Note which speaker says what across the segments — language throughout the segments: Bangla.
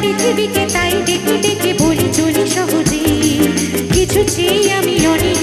Speaker 1: পৃথিবীকে তাই দেখতে দেখে বলি চলি সহজে কিছু চেয়ে আমি অনেক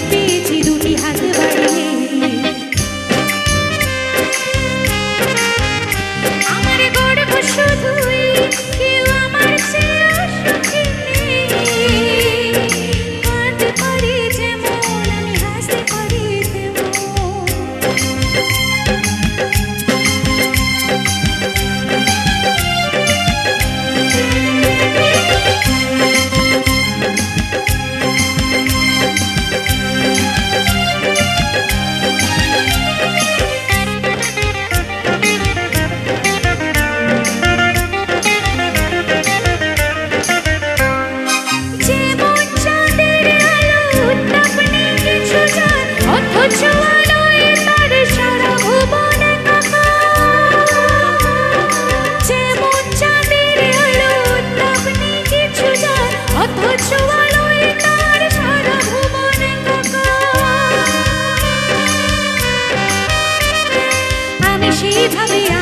Speaker 1: ভাসি ভাবিয়া